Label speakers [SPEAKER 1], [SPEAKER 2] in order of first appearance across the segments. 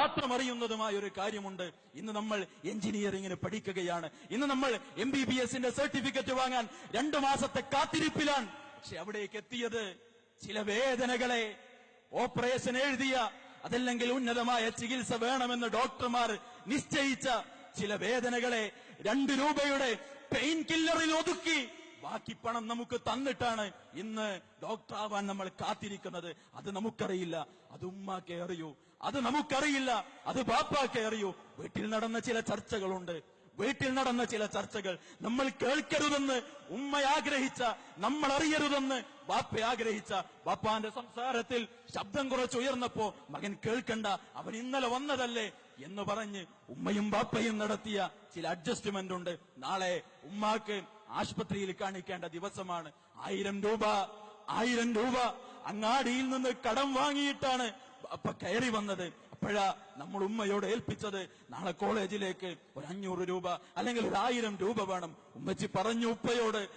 [SPEAKER 1] മാത്രം അറിയുന്നതുമായ ഒരു കാര്യമുണ്ട്. ഇന്ന് നമ്മൾ എഞ്ചിനീയറിംഗിന് പഠിക്കുകയാണ്. ഇന്ന് നമ്മൾ എം ബി ബി എസിന്റെ സർട്ടിഫിക്കറ്റ് വാങ്ങാൻ രണ്ടു മാസത്തെ കാത്തിരിപ്പിലാണ്. പക്ഷെ അവിടേക്ക് എത്തിയത് ചില വേദനകളെ. ഓപ്പറേഷൻ എഴുതിയ അതല്ലെങ്കിൽ ഉന്നതമായ ചികിത്സ വേണമെന്ന് ഡോക്ടർമാർ നിശ്ചയിച്ച ചില വേദനകളെ. രണ്ട് രൂപയുടെ പെയിൻ കില്ലറിൽ ഒതുക്കി ബാക്കി പണം നമുക്ക് തന്നിട്ടാണ് ഇന്ന് ഡോക്ടർ ആവാൻ നമ്മൾ കാത്തിരിക്കുന്നത്. അത് നമുക്കറിയില്ല. അത് ഉമ്മാക്കെ അറിയൂ. അത് നമുക്കറിയില്ല. അത് ബാപ്പാക്കെ അറിയൂ. വീട്ടിൽ നടന്ന ചില ചർച്ചകളുണ്ട്. വീട്ടിൽ നടന്ന ചില ചർച്ചകൾ നമ്മൾ കേൾക്കരുതെന്ന് ഉമ്മ ആഗ്രഹിച്ച നമ്മൾ അറിയരുതെന്ന് ബാപ്പ ആഗ്രഹിച്ച ബാപ്പാന്റെ സംസാരത്തിൽ ശബ്ദം കുറച്ചുയർന്നപ്പോ മകൻ കേൾക്കണ്ട അവൻ ഇന്നലെ വന്നതല്ലേ എന്ന് പറഞ്ഞ് ഉമ്മയും ബാപ്പയും നടത്തിയ ചില അഡ്ജസ്റ്റ്മെന്റ് ഉണ്ട്. നാളെ ഉമ്മാക്ക് ആശുപത്രിയിൽ കാണിക്കേണ്ട ദിവസമാണ്. ആയിരം രൂപ ആയിരം രൂപ. അങ്ങാടിയിൽ നിന്ന് കടം വാങ്ങിയിട്ടാണ് അപ്പ കയറി വന്നത്. അപ്പോഴാ നമ്മൾ ഉമ്മയോട് ഏൽപ്പിച്ചത് നാളെ കോളേജിലേക്ക് ഒരു അഞ്ഞൂറ് രൂപ അല്ലെങ്കിൽ ഒരു ആയിരം രൂപ വേണം. ഉമ്മച്ചി പറഞ്ഞു ഉപ്പയോട്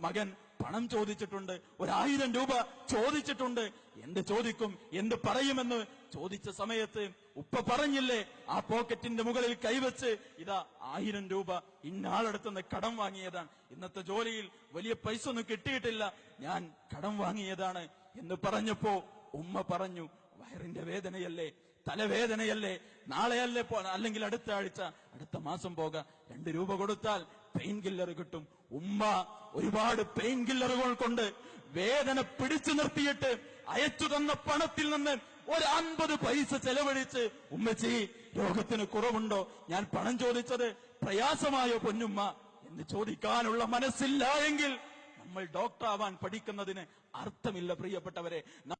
[SPEAKER 1] മകൻ പണം ചോദിച്ചിട്ടുണ്ട് ഒരായിരം രൂപ ചോദിച്ചിട്ടുണ്ട്. എന്ത് ചോദിക്കും എന്ത് പറയുമെന്ന് ചോദിച്ച സമയത്ത് ഉപ്പ പറഞ്ഞില്ലേ ആ പോക്കറ്റിന്റെ മുകളിൽ കൈവച്ച് ഇതാ ആയിരം രൂപ ഇന്നാളടുത്തുനിന്ന് കടം വാങ്ങിയതാണ്. ഇന്നത്തെ ജോലിയിൽ വലിയ പൈസ ഒന്നും കിട്ടിയിട്ടില്ല. ഞാൻ കടം വാങ്ങിയതാണ്. എന്ന് പറഞ്ഞപ്പോ ഉമ്മ പറഞ്ഞു വയറിന്റെ വേദനയല്ലേ തലവേദനയല്ലേ. നാളെയല്ലേ അല്ലെങ്കിൽ അടുത്ത ആഴ്ച അടുത്ത മാസം പോക. രണ്ട് രൂപ കൊടുത്താൽ പെയിൻ കില്ലർ കിട്ടും. ഉമ്മ ഒരുപാട് പെയിൻ കില്ലറുകൾ കൊണ്ട് വേദന പിടിച്ചു നിർത്തിയിട്ട് അയച്ചു തന്ന പണത്തിൽ നിന്ന് ഒരു അൻപത് പൈസ ചെലവഴിച്ച് ഉമ്മച്ചി രോഗത്തിന് കുറവുണ്ടോ? ഞാൻ പണം ചോദിച്ചത് പ്രയാസമായോ പൊന്നുമ്മ? എന്ന് ചോദിക്കാനുള്ള മനസ്സില്ല എങ്കിൽ നമ്മൾ ഡോക്ടർ ആവാൻ പഠിക്കുന്നതിന് അർത്ഥമില്ല പ്രിയപ്പെട്ടവരെ.